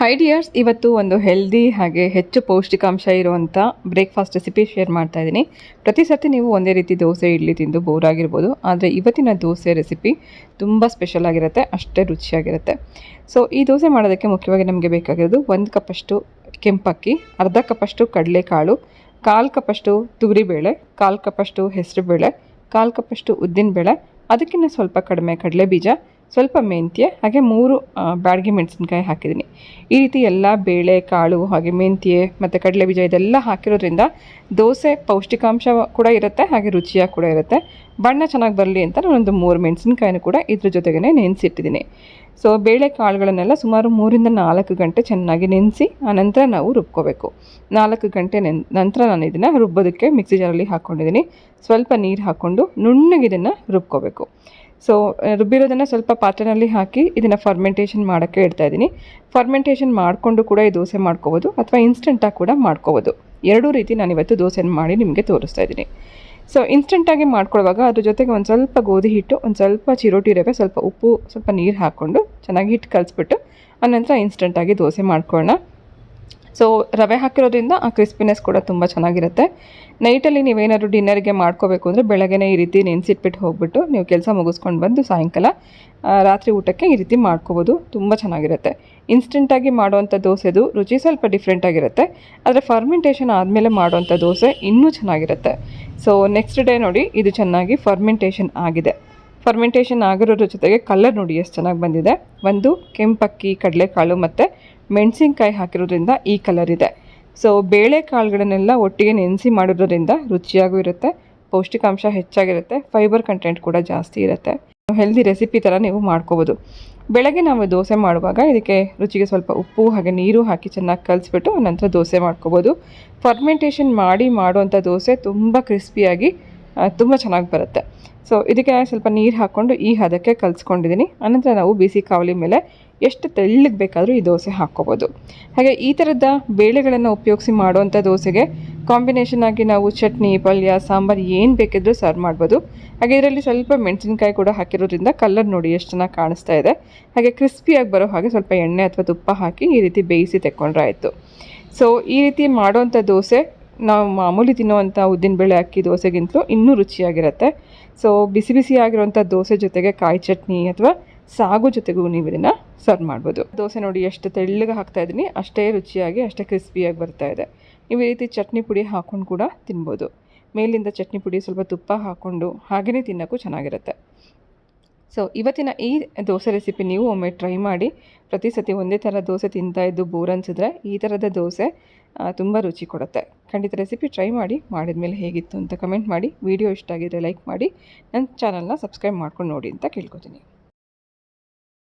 High dears ಇವತ್ತು ಒಂದು healthy ಹಾಗೆ ಹೆಚ್ಚು ಪೌಷ್ಟಿಕಾಂಶ ಇರುವಂಥ ಬ್ರೇಕ್ಫಾಸ್ಟ್ ರೆಸಿಪಿ ಶೇರ್ ಮಾಡ್ತಾ ಇದ್ದೀನಿ. ಪ್ರತಿ ಸರ್ತಿ ನೀವು ಒಂದೇ ರೀತಿ ದೋಸೆ, ಇಡ್ಲಿ ತಿಂದು ಬೋರ್ ಆಗಿರ್ಬೋದು. ಆದರೆ ಇವತ್ತಿನ ದೋಸೆ ರೆಸಿಪಿ ತುಂಬ ಸ್ಪೆಷಲ್ ಆಗಿರುತ್ತೆ, ಅಷ್ಟೇ ರುಚಿಯಾಗಿರುತ್ತೆ. ಸೊ ಈ ದೋಸೆ ಮಾಡೋದಕ್ಕೆ ಮುಖ್ಯವಾಗಿ ನಮಗೆ ಬೇಕಾಗಿರೋದು ಒಂದು ಕಪ್ಪಷ್ಟು ಕೆಂಪಕ್ಕಿ, ಅರ್ಧ ಕಪ್ಪಷ್ಟು ಕಡಲೆಕಾಳು, ಕಾಲು ಕಪ್ಪಷ್ಟು ತೊಗರಿಬೇಳೆ ಕಾಲು ಕಪ್ಪಷ್ಟು ಹೆಸರುಬೇಳೆ, ಕಾಲು ಕಪ್ಪಷ್ಟು ಉದ್ದಿನಬೇಳೆ ಅದಕ್ಕಿಂತ ಸ್ವಲ್ಪ ಕಡಿಮೆ ಕಡಲೆ ಬೀಜ ಸ್ವಲ್ಪ ಮೆಂತ್ಯೆ, ಹಾಗೆ ಮೂರು ಬ್ಯಾಡಗಿ ಮೆಣಸಿನ್ಕಾಯಿ ಹಾಕಿದ್ದೀನಿ. ಈ ರೀತಿ ಎಲ್ಲ ಬೇಳೆ, ಕಾಳು, ಹಾಗೆ ಮೆಂತ್ಯೆ ಮತ್ತು ಕಡಲೆ ಬೀಜ ಇದೆಲ್ಲ ಹಾಕಿರೋದ್ರಿಂದ ದೋಸೆ ಪೌಷ್ಟಿಕಾಂಶ ಕೂಡ ಇರುತ್ತೆ, ಹಾಗೆ ರುಚಿಯಾಗಿ ಕೂಡ ಇರುತ್ತೆ. ಬಣ್ಣ ಚೆನ್ನಾಗಿ ಬರಲಿ ಅಂತ ನಾನೊಂದು ಮೂರು ಮೆಣಸಿನ್ಕಾಯಿನೂ ಕೂಡ ಇದ್ರ ಜೊತೆಗೇ ನೆನೆಸಿಟ್ಟಿದ್ದೀನಿ. ಸೊ ಬೇಳೆ ಕಾಳುಗಳನ್ನೆಲ್ಲ ಸುಮಾರು ಮೂರಿಂದ ನಾಲ್ಕು ಗಂಟೆ ಚೆನ್ನಾಗಿ ನೆನೆಸಿ ಆನಂತರ ನಾವು ರುಬ್ಕೋಬೇಕು. ನಾಲ್ಕು ಗಂಟೆ ನೆನ್, ನಂತರ ನಾನು ಇದನ್ನು ರುಬ್ಬೋದಕ್ಕೆ ಮಿಕ್ಸಿ ಜಾರಲ್ಲಿ ಹಾಕ್ಕೊಂಡಿದ್ದೀನಿ ಸ್ವಲ್ಪ ನೀರು ಹಾಕ್ಕೊಂಡು ನುಣ್ಣಗೆ ಇದನ್ನು ರುಬ್ಕೋಬೇಕು. ಸೊ ರುಬ್ಬಿರೋದನ್ನು ಸ್ವಲ್ಪ ಪಾತ್ರೆಯಲ್ಲಿ ಹಾಕಿ ಇದನ್ನು ಫರ್ಮೆಂಟೇಷನ್ ಮಾಡೋಕ್ಕೆ ಇಡ್ತಾ ಇದ್ದೀನಿ. ಫರ್ಮೆಂಟೇಷನ್ ಮಾಡಿಕೊಂಡು ಕೂಡ ಈ ದೋಸೆ ಮಾಡ್ಕೋಬೋದು ಅಥವಾ ಇನ್ಸ್ಟೆಂಟಾಗಿ ಕೂಡ ಮಾಡ್ಕೋಬೋದು. ಎರಡೂ ರೀತಿ ನಾನು ಇವತ್ತು ದೋಸೆಯನ್ನು ಮಾಡಿ ನಿಮಗೆ ತೋರಿಸ್ತಾ ಇದ್ದೀನಿ. ಸೊ ಇನ್ಸ್ಟೆಂಟಾಗಿ ಮಾಡ್ಕೊಳ್ಳುವಾಗ ಅದ್ರ ಜೊತೆಗೆ ಒಂದು ಸ್ವಲ್ಪ ಗೋಧಿ ಹಿಟ್ಟು, ಒಂದು ಸ್ವಲ್ಪ ಚಿರೋಟಿ ರವೆ, ಸ್ವಲ್ಪ ಉಪ್ಪು, ಸ್ವಲ್ಪ ನೀರು ಹಾಕ್ಕೊಂಡು ಚೆನ್ನಾಗಿ ಹಿಟ್ಟು ಕಲಿಸ್ಬಿಟ್ಟು ಆನಂತರ ಇನ್ಸ್ಟೆಂಟಾಗಿ ದೋಸೆ ಮಾಡ್ಕೊಳ್ಳೋಣ. ಸೊ ರವೆ ಹಾಕಿರೋದ್ರಿಂದ ಆ ಕ್ರಿಸ್ಪಿನೆಸ್ ಕೂಡ ತುಂಬ ಚೆನ್ನಾಗಿರುತ್ತೆ. ನೈಟಲ್ಲಿ ನೀವೇನಾದರೂ ಡಿನ್ನರ್ಗೆ ಮಾಡ್ಕೋಬೇಕು ಅಂದರೆ ಬೆಳಗ್ಗೆ ಈ ರೀತಿ ನೆನೆಸಿಟ್ಬಿಟ್ಟು ಹೋಗ್ಬಿಟ್ಟು ನೀವು ಕೆಲಸ ಮುಗಿಸ್ಕೊಂಡು ಬಂದು ಸಾಯಂಕಾಲ ರಾತ್ರಿ ಊಟಕ್ಕೆ ಈ ರೀತಿ ಮಾಡ್ಕೋಬೋದು. ತುಂಬ ಚೆನ್ನಾಗಿರುತ್ತೆ. ಇನ್ಸ್ಟೆಂಟಾಗಿ ಮಾಡುವಂಥ ದೋಸೆದು ರುಚಿ ಸ್ವಲ್ಪ ಡಿಫ್ರೆಂಟಾಗಿರುತ್ತೆ ಆದರೆ ಫರ್ಮೆಂಟೇಷನ್ ಆದಮೇಲೆ ಮಾಡುವಂಥ ದೋಸೆ ಇನ್ನೂ ಚೆನ್ನಾಗಿರುತ್ತೆ. ಸೊ ನೆಕ್ಸ್ಟ್ ಡೇ ನೋಡಿ ಇದು ಚೆನ್ನಾಗಿ ಫರ್ಮೆಂಟೇಷನ್ ಆಗಿದೆ. ಫರ್ಮೆಂಟೇಷನ್ ಆಗಿರೋದ್ರ ಜೊತೆಗೆ ಕಲರ್ ನೋಡಿ ಎಷ್ಟು ಚೆನ್ನಾಗಿ ಬಂದಿದೆ. ಒಂದು ಕೆಂಪಕ್ಕಿ, ಕಡಲೆಕಾಳು ಮತ್ತು ಮೆಣಸಿನ್ಕಾಯಿ ಹಾಕಿರೋದ್ರಿಂದ ಈ ಕಲರ್ ಇದೆ. ಸೊ ಬೇಳೆ ಕಾಳುಗಳನ್ನೆಲ್ಲ ಒಟ್ಟಿಗೆ ನೆನೆಸಿ ಮಾಡಿರೋದ್ರಿಂದ ರುಚಿಯಾಗೂ ಇರುತ್ತೆ, ಪೌಷ್ಟಿಕಾಂಶ ಹೆಚ್ಚಾಗಿರುತ್ತೆ ಫೈಬರ್ ಕಂಟೆಂಟ್ ಕೂಡ ಜಾಸ್ತಿ ಇರುತ್ತೆ. ಹೆಲ್ದಿ ರೆಸಿಪಿ ಥರ ನೀವು ಮಾಡ್ಕೋಬೋದು. ಬೆಳಗ್ಗೆ ನಾವು ದೋಸೆ ಮಾಡುವಾಗ ಇದಕ್ಕೆ ರುಚಿಗೆ ಸ್ವಲ್ಪ ಉಪ್ಪು ಹಾಗೆ ನೀರು ಹಾಕಿ ಚೆನ್ನಾಗಿ ಕಲಿಸ್ಬಿಟ್ಟು ನಂತರ ದೋಸೆ ಮಾಡ್ಕೋಬೋದು. ಫರ್ಮೆಂಟೇಷನ್ ಮಾಡಿ ಮಾಡುವಂಥ ದೋಸೆ ತುಂಬ ಕ್ರಿಸ್ಪಿಯಾಗಿ ತುಂಬ ಚೆನ್ನಾಗಿ ಬರುತ್ತೆ. ಸೊ ಇದಕ್ಕೆ ಸ್ವಲ್ಪ ನೀರು ಹಾಕ್ಕೊಂಡು ಈ ಹದಕ್ಕೆ ಕಲಿಸ್ಕೊಂಡಿದ್ದೀನಿ ಆನಂತರ ನಾವು ಬಿಸಿ ಕಾವಲಿ ಮೇಲೆ ಎಷ್ಟು ತೆಳ್ಳಗೆ ಬೇಕಾದರೂ ಈ ದೋಸೆ ಹಾಕ್ಕೋಬೋದು. ಹಾಗೆ ಈ ಥರದ ಬೇಳೆಗಳನ್ನು ಉಪಯೋಗಿಸಿ ಮಾಡುವಂಥ ದೋಸೆಗೆ ಕಾಂಬಿನೇಷನ್ ಆಗಿ ನಾವು ಚಟ್ನಿ, ಪಲ್ಯ, ಸಾಂಬಾರು ಏನು ಬೇಕಿದ್ರೂ ಸರ್ವ್ ಮಾಡ್ಬೋದು. ಹಾಗೆ ಇದರಲ್ಲಿ ಸ್ವಲ್ಪ ಮೆಣಸಿನ್ಕಾಯಿ ಕೂಡ ಹಾಕಿರೋದ್ರಿಂದ ಕಲರ್ ನೋಡಿ ಎಷ್ಟು ಚೆನ್ನಾಗಿ ಕಾಣಿಸ್ತಾ ಇದೆ. ಹಾಗೆ ಕ್ರಿಸ್ಪಿಯಾಗಿ ಬರೋ ಹಾಗೆ ಸ್ವಲ್ಪ ಎಣ್ಣೆ ಅಥವಾ ತುಪ್ಪ ಹಾಕಿ ಈ ರೀತಿ ಬೇಯಿಸಿ ತೆಕ್ಕೊಂಡ್ರೆ ಆಯಿತು. ಸೊ ಈ ರೀತಿ ಮಾಡೋವಂಥ ದೋಸೆ ನಾವು ಮಾಮೂಲಿ ತಿನ್ನುವಂಥ ಉದ್ದಿನಬೇಳೆ ಅಕ್ಕಿ ದೋಸೆಗಿಂತಲೂ ಇನ್ನೂ ರುಚಿಯಾಗಿರುತ್ತೆ. ಸೊ ಬಿಸಿ ಬಿಸಿ ಬಿಸಿಯಾಗಿರುವಂಥ ದೋಸೆ ಜೊತೆಗೆ ಕಾಯಿ ಚಟ್ನಿ ಅಥವಾ ಸಾಗು ಜೊತೆಗೂ ನೀವು ಇದನ್ನು ಸರ್ವ್ ಮಾಡ್ಬೋದು. ದೋಸೆ ನೋಡಿ ಎಷ್ಟು ತೆಳ್ಳಗೆ ಹಾಕ್ತಾ ಇದ್ದೀನಿ, ಅಷ್ಟೇ ರುಚಿಯಾಗಿ, ಅಷ್ಟೇ ಕ್ರಿಸ್ಪಿಯಾಗಿ ಬರ್ತಾ ಇದೆ. ನೀವು ಈ ರೀತಿ ಚಟ್ನಿ ಪುಡಿ ಹಾಕ್ಕೊಂಡು ಕೂಡ ತಿನ್ಬೋದು. ಮೇಲಿಂದ ಚಟ್ನಿ ಪುಡಿ ಸ್ವಲ್ಪ ತುಪ್ಪ ಹಾಕ್ಕೊಂಡು ಹಾಗೆಯೇ ತಿನ್ನೋಕ್ಕೂ ಚೆನ್ನಾಗಿರುತ್ತೆ. ಸೊ ಇವತ್ತಿನ ಈ ದೋಸೆ ರೆಸಿಪಿ ನೀವು ಒಮ್ಮೆ ಟ್ರೈ ಮಾಡಿ, ಪ್ರತಿ ಸತಿ ಒಂದೇ ಥರ ದೋಸೆ ತಿಂತಾ ಇದ್ದು ಬೋರ್ ಅನಿಸಿದ್ರೆ ಈ ಥರದ ದೋಸೆ ತುಂಬ ರುಚಿ ಕೊಡುತ್ತೆ. ಖಂಡಿತ ರೆಸಿಪಿ ಟ್ರೈ ಮಾಡಿ ಮಾಡಿದ ಮೇಲೆ ಹೇಗಿತ್ತು ಅಂತ ಕಮೆಂಟ್ ಮಾಡಿ ವಿಡಿಯೋ ಇಷ್ಟ ಆಗಿದ್ದರೆ ಲೈಕ್ ಮಾಡಿ, ನನ್ನ ಚಾನಲ್ನ ಸಬ್ಸ್ಕ್ರೈಬ್ ಮಾಡ್ಕೊಂಡು ನೋಡಿ ಅಂತ ಕೇಳ್ಕೊತೀನಿ.